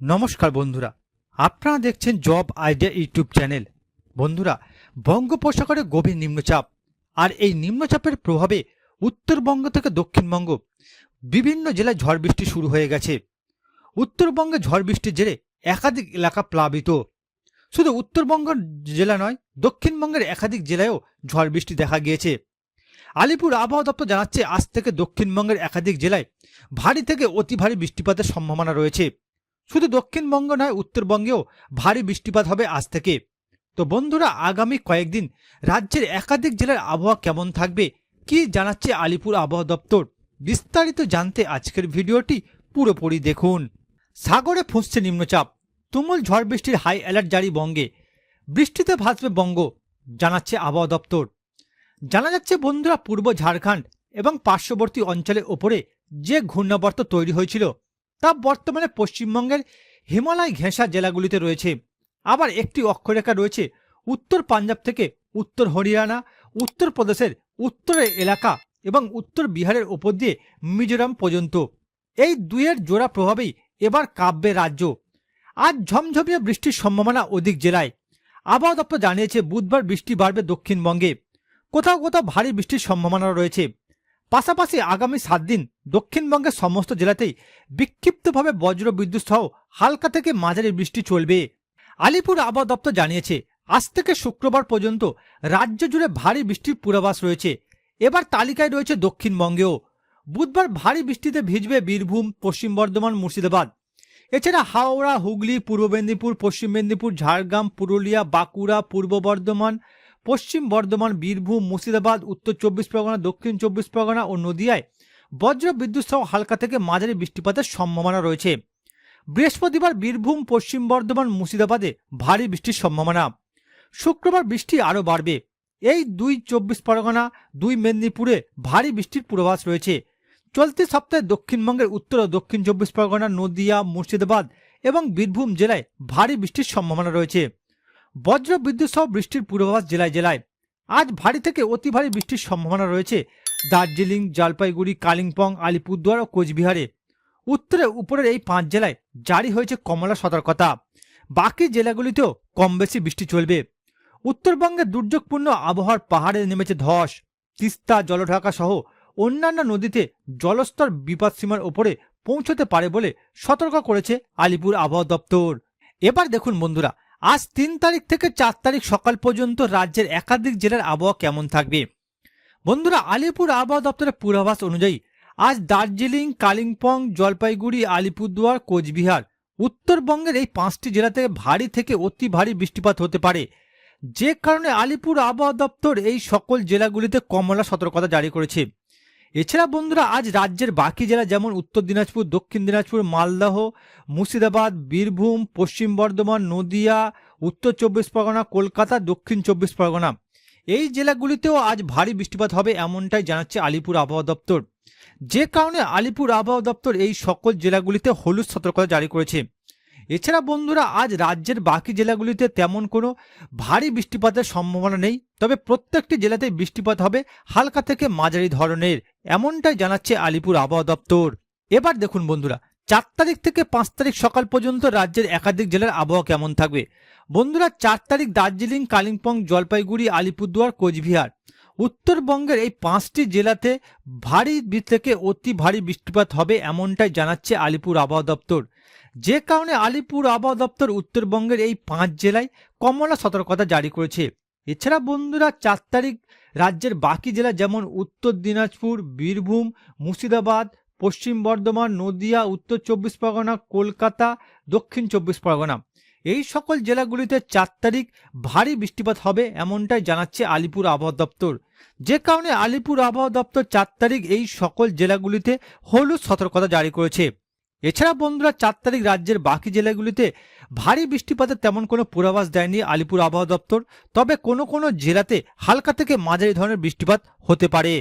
নমস্কার বন্ধুরা। আপনারা দেখছেন জব আইডিয়া ইউটিউব চ্যানেল। বন্ধুরা, বঙ্গোপসাগরে গভীর নিম্নচাপ আর এই নিম্নচাপের প্রভাবে উত্তরবঙ্গ থেকে দক্ষিণবঙ্গ বিভিন্ন জেলায় ঝড় বৃষ্টি শুরু হয়ে গেছে। উত্তরবঙ্গে ঝড় বৃষ্টির জেরে একাধিক এলাকা প্লাবিত। শুধু উত্তরবঙ্গ জেলা নয়, দক্ষিণবঙ্গের একাধিক জেলায়ও ঝড় বৃষ্টি দেখা গিয়েছে। আলিপুর আবহাওয়া দপ্তর জানাচ্ছে, আজ থেকে দক্ষিণবঙ্গের একাধিক জেলায় ভারী থেকে অতি ভারী বৃষ্টিপাতের সম্ভাবনা রয়েছে। শুধু দক্ষিণবঙ্গ নয়, উত্তরবঙ্গেও ভারী বৃষ্টিপাত হবে আজ থেকে। তো বন্ধুরা, আগামী কয়েকদিন রাজ্যের একাধিক জেলার আবহাওয়া কেমন থাকবে, কি জানাচ্ছে আলিপুর আবহাওয়া দপ্তর? বিস্তারিত জানতে আজকের ভিডিওটি পুরোপুরি দেখুন। সাগরে ফুঁসছে নিম্নচাপ, তুমুল ঝড় বৃষ্টির হাই অ্যালার্ট জারি বঙ্গে। বৃষ্টিতে ভাসবে বঙ্গ, জানাচ্ছে আবহাওয়া দপ্তর। জানা যাচ্ছে বন্ধুরা, পূর্ব ঝাড়খণ্ড এবং পার্শ্ববর্তী অঞ্চলের ওপরে যে ঘূর্ণাবর্ত তৈরি হয়েছিল তা বর্তমানে পশ্চিমবঙ্গের হিমালয় ঘেঁষা জেলাগুলিতে রয়েছে। আবার একটি অক্ষরেখা রয়েছে, উত্তর পাঞ্জাব থেকে উত্তর হরিয়ানা উত্তরপ্রদেশের উত্তরের এলাকা এবং উত্তর বিহারের ওপর দিয়ে মিজোরাম পর্যন্ত। এই দুইয়ের জোড়া প্রভাবেই এবার কাব্যে রাজ্য। আজ ঝমঝমিয়ে বৃষ্টির সম্ভাবনা অধিক জেলায়। আবহাওয়া দপ্তর জানিয়েছে, বুধবার বৃষ্টি বাড়বে দক্ষিণবঙ্গে। কোথাও কোথাও ভারী বৃষ্টির সম্ভাবনা রয়েছে। পাশাপাশি আগামী সাত দিন দক্ষিণবঙ্গের সমস্ত জেলাতেই বিক্ষিপ্তভাবে বজ্র বিদ্যুৎ সহ হালকা থেকে মাঝারি বৃষ্টি চলবে। আলিপুর আবহাওয়া দপ্তর জানিয়েছে, আজ থেকে শুক্রবার পর্যন্ত রাজ্য জুড়ে ভারী বৃষ্টির পূর্বাভাস রয়েছে। এবার তালিকায় রয়েছে দক্ষিণবঙ্গেও। বুধবার ভারী বৃষ্টিতে ভিজবে বীরভূম, পশ্চিম বর্ধমান, মুর্শিদাবাদ। এছাড়া হাওড়া, হুগলি, পূর্ব মেদিনীপুর, পশ্চিম মেদিনীপুর, ঝাড়গ্রাম, পুরুলিয়া, বাঁকুড়া, পূর্ব বর্ধমান পশ্চিম বর্ধমান, বীরভূম, মুর্শিদাবাদ, উত্তর চব্বিশ পরগনা, দক্ষিণ চব্বিশ পরগনা ও নদিয়ায় বজ্র বিদ্যুৎ সহ হালকা থেকে মাঝারি বৃষ্টিপাতের সম্ভাবনা রয়েছে। বৃহস্পতিবার বীরভূম, পশ্চিম বর্ধমান, মুর্শিদাবাদে ভারী বৃষ্টির সম্ভাবনা। শুক্রবার বৃষ্টি আরও বাড়বে। এই দুই চব্বিশ পরগনা, দুই মেদিনীপুরে ভারী বৃষ্টির পূর্বাভাস রয়েছে। চলতি সপ্তাহে দক্ষিণবঙ্গের উত্তর ও দক্ষিণ চব্বিশ পরগনা, নদিয়া, মুর্শিদাবাদ এবং বীরভূম জেলায় ভারী বৃষ্টির সম্ভাবনা রয়েছে। বজ্র বিদ্যুৎ সহ বৃষ্টির পূর্বাভাস জেলায় জেলায়। আজ ভারী থেকে অতি ভারী বৃষ্টির সম্ভাবনা রয়েছে। দার্জিলিং, জলপাইগুড়ি, কালিম্পং, আলিপুরদুয়ার ও কোচবিহারে। উত্তরে উপরের এই পাঁচ জেলায় জারি হয়েছে কমলা সতর্কতা। বাকি জেলাগুলিতেও কম বেশি বৃষ্টি চলবে। উত্তরবঙ্গে দুর্যোগপূর্ণ আবহাওয়ার পাহাড়ে নেমেছে ধস। তিস্তা, জলঢাকা সহ অন্যান্য নদীতে জলস্তর বিপদসীমার ওপরে পৌঁছতে পারে বলে সতর্ক করেছে আলিপুর আবহাওয়া দপ্তর। এবার দেখুন বন্ধুরা আজ তিন তারিখ থেকে চার তারিখ সকাল পর্যন্ত রাজ্যের একাধিক জেলার আবহাওয়া কেমন থাকবে? বন্ধুরা, আলিপুর আবহাওয়া দপ্তরের পূর্বাভাস অনুযায়ী আজ দার্জিলিং, কালিম্পং, জলপাইগুড়ি, আলিপুরদুয়ার, কোচবিহার, উত্তরবঙ্গের এই পাঁচটি জেলা থেকে ভারী থেকে অতি ভারী বৃষ্টিপাত হতে পারে। যে কারণে আলিপুর আবহাওয়া দপ্তর এই সকল জেলাগুলিতে কমলা সতর্কতা জারি করেছে। এছাড়া বন্ধুরা, আজ রাজ্যের বাকি জেলা যেমন উত্তর দিনাজপুর, দক্ষিণ দিনাজপুর, মালদহ, মুর্শিদাবাদ, বীরভূম, পশ্চিম বর্ধমান, নদিয়া, উত্তর চব্বিশ পরগনা, কলকাতা, দক্ষিণ চব্বিশ পরগনা। এই জেলাগুলিতেও আজ ভারী বৃষ্টিপাত হবে এমনটাই জানাচ্ছে আলিপুর আবহাওয়া দপ্তর। যে কারণে আলিপুর আবহাওয়া দপ্তর এই সকল জেলাগুলিতে হলুদ সতর্কতা জারি করেছে। এছাড়া বন্ধুরা, আজ রাজ্যের বাকি জেলাগুলিতে তেমন কোনো ভারী বৃষ্টিপাতের সম্ভাবনা নেই, তবে প্রত্যেকটি জেলাতে বৃষ্টিপাত হবে হালকা থেকে মাঝারি ধরনের, এমনটাই জানাচ্ছে আলিপুর আবহাওয়া দপ্তর। এবার দেখুন বন্ধুরা, চার তারিখ থেকে পাঁচ তারিখ সকাল পর্যন্ত রাজ্যের একাধিক জেলার আবহাওয়া কেমন থাকবে? বন্ধুরা, চার তারিখ দার্জিলিং, কালিম্পং, জলপাইগুড়ি, আলিপুরদুয়ার, কোচবিহার। উত্তরবঙ্গের এই পাঁচটি জেলাতে ভারী থেকে অতি ভারী বৃষ্টিপাত হবে, এমনটাই জানাচ্ছে আলিপুর আবহাওয়া দপ্তর। যে কারণে আলিপুর আবহাওয়া দপ্তর উত্তরবঙ্গের এই পাঁচ জেলায় কমলা সতর্কতা জারি করেছে। এছাড়া বন্ধুরা, চার তারিখ রাজ্যের বাকি জেলা যেমন উত্তর দিনাজপুর, বীরভূম, মুর্শিদাবাদ, পশ্চিম বর্ধমান, নদিয়া, উত্তর চব্বিশ পরগনা, কলকাতা, দক্ষিণ চব্বিশ পরগনা। এই সকল জেলাগুলিতে চার তারিখ ভারী বৃষ্টিপাত হবে এমনটাই জানাচ্ছে আলিপুর আবহাওয়া দপ্তর। যে কারণে আলিপুর আবহাওয়া দপ্তর চার তারিখ এই সকল জেলাগুলিতে হলুদ সতর্কতা জারি করেছে। এছাড়া বন্ধুরা চার তারিখ রাজ্যের বাকি জেলাগুলিতে ভারী বৃষ্টিপাতের তেমন কোনো পূর্বাভাস দেয়নি আলিপুর আবহাওয়া দপ্তর, তবে কোনো কোনো জেলাতে হালকা থেকে মাঝারি ধরনের বৃষ্টিপাত হতে পারে।